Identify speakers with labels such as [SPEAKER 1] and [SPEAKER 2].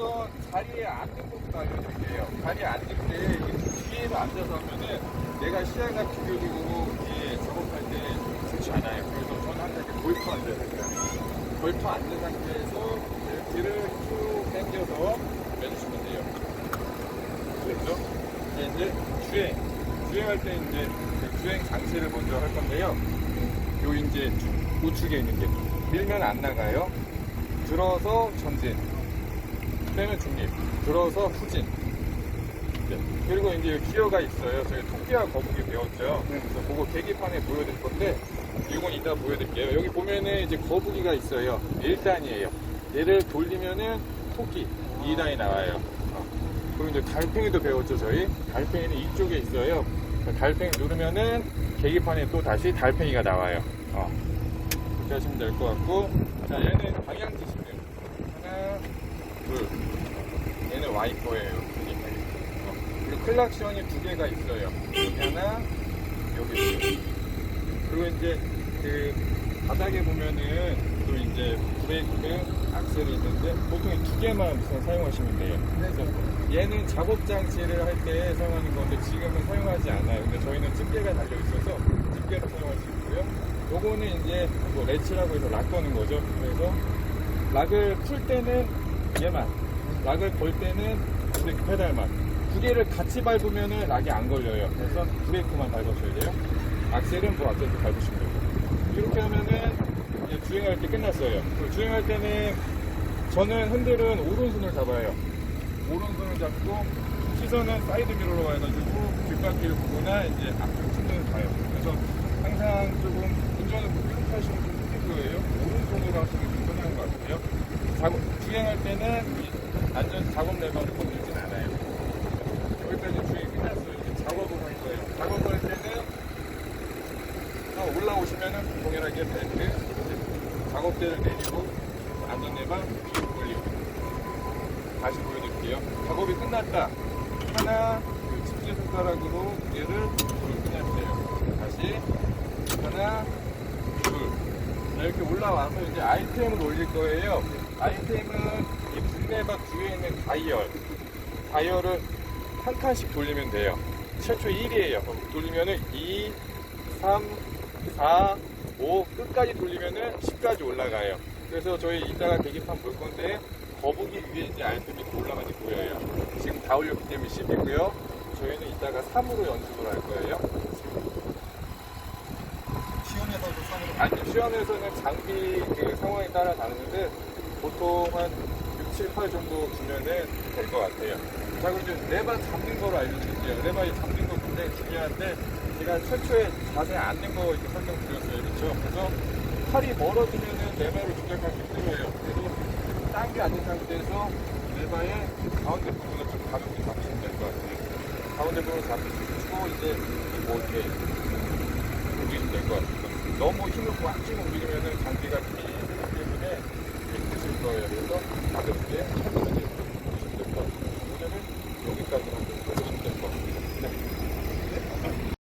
[SPEAKER 1] 우선 자리에 앉는 것부터 알려드릴게요. 자리에 앉을 때 뒤에로 앉아서 하면은 내가 시야가 비교적으로 이제 작업할 때 좋지 않아요. 그래서 저는 항상 이렇게 골프 앉아야 돼요. 골프 앉은 상태에서 뒤를 쭉 당겨서 빼주시면 돼요. 그렇죠? 이제, 이제 주행. 주행할 때 이제 그 주행 장치를 먼저 할 건데요. 요 이제 우측에 있는 게 밀면 안 나가요. 들어서 전진. 빼면 중립. 들어서 후진. 네. 그리고 이제 기어가 있어요. 저희 토끼와 거북이 배웠죠. 그래서 그거 계기판에 보여드릴 건데, 이건 이따 보여드릴게요. 여기 보면은 이제 거북이가 있어요. 1단이에요. 얘를 돌리면은 토끼 2단이 나와요. 어. 그리고 이제 달팽이도 배웠죠, 저희. 달팽이는 이쪽에 있어요. 달팽이 누르면은 계기판에 또 다시 달팽이가 나와요. 어. 그렇게 하시면 될 것 같고, 자, 얘는 방향 지시면 하나, 둘. 얘는 와이퍼예요. 여기. 어. 그리고 클락션이 두 개가 있어요. 여기 하나, 여기. 그리고 이제 그 바닥에 보면은 또 이제 브레이크, 악셀이 있는데 보통 이두 개만 우선 사용하시면 돼요. 그래서 얘는 작업 장치를 할 때 사용하는 건데 지금은 사용하지 않아요. 근데 저희는 집게가 달려 있어서 집게로 사용할 수 있고요. 요거는 이제 뭐 레치라고 해서 락 거는 거죠. 그래서 락을 풀 때는 얘만, 락을 걸 때는 브레이크 페달만. 두 개를 같이 밟으면은 락이 안 걸려요. 그래서 브레이크만 밟아줘야 돼요. 악셀은 뭐 악셀도 밟으시면 되고. 이렇게 하면은 주행할 때 끝났어요. 주행할 때는 저는 핸들은 오른손을 잡아요. 오른손을 잡고 시선은 사이드 미러로 가가지고 뒷바퀴를 보거나 이제 앞으로 측면을 봐요. 그래서 항상 조금 운전을 하시면 좀 힘들 거예요. 오른손으로 하시면 좀 편한 것 같아요. 작업, 이 안전 작업 레버를 건들진 않아요. 여기까지 주행이 끝났어요. 이제 작업을 할 거예요. 작업을 할 때는 또 올라오시면은 동일하게 벨트, 작업대를 내리고 안전레바 위로 올리고 다시 보여드릴게요. 작업이 끝났다. 하나, 그 집게 손가락으로 무게를 끄내주세요. 다시 하나, 둘. 자, 이렇게 올라와서 이제 아이템을 올릴 거예요. 아이템은 이 분내박 뒤에 있는 다이얼. 다이얼을 한 칸씩 돌리면 돼요. 최초 1이에요. 돌리면은 2, 3, 4, 5 끝까지 돌리면은 10까지 올라가요. 그래서 저희 이따가 계기판 볼 건데 거북이 위에 이제 아이템이 올라가는지 보여요. 지금 다 올렸기 때문에 10이고요. 저희는 이따가 3으로 연습을 할 거예요.
[SPEAKER 2] 시원해서도 쌍으로
[SPEAKER 1] 아니, 시험에서는 장비 그 상황에 따라 다르는데 보통 한 6, 7, 8 정도 주면은 될 것 같아요. 자, 그럼 이제 레바 잡는 거로 알려드릴게요. 레바 이 잡는 거 굉장히 중요한데 제가 최초에 자세히 앉는 거 이렇게 설명드렸어요. 그렇죠? 그래서 팔이 멀어지면은 레바를 조작하기 힘들어요. 그래서 당겨 앉은 상태에서 레바의 가운데 부분을 좀 가볍게 잡으시면 될 것 같아요. 가운데 부분을 잡으시고 이제 뭐 이렇게 움직이면 될 것 같습니다. 너무 힘을 꽉 쥐고 움직이면은 장비가 밀려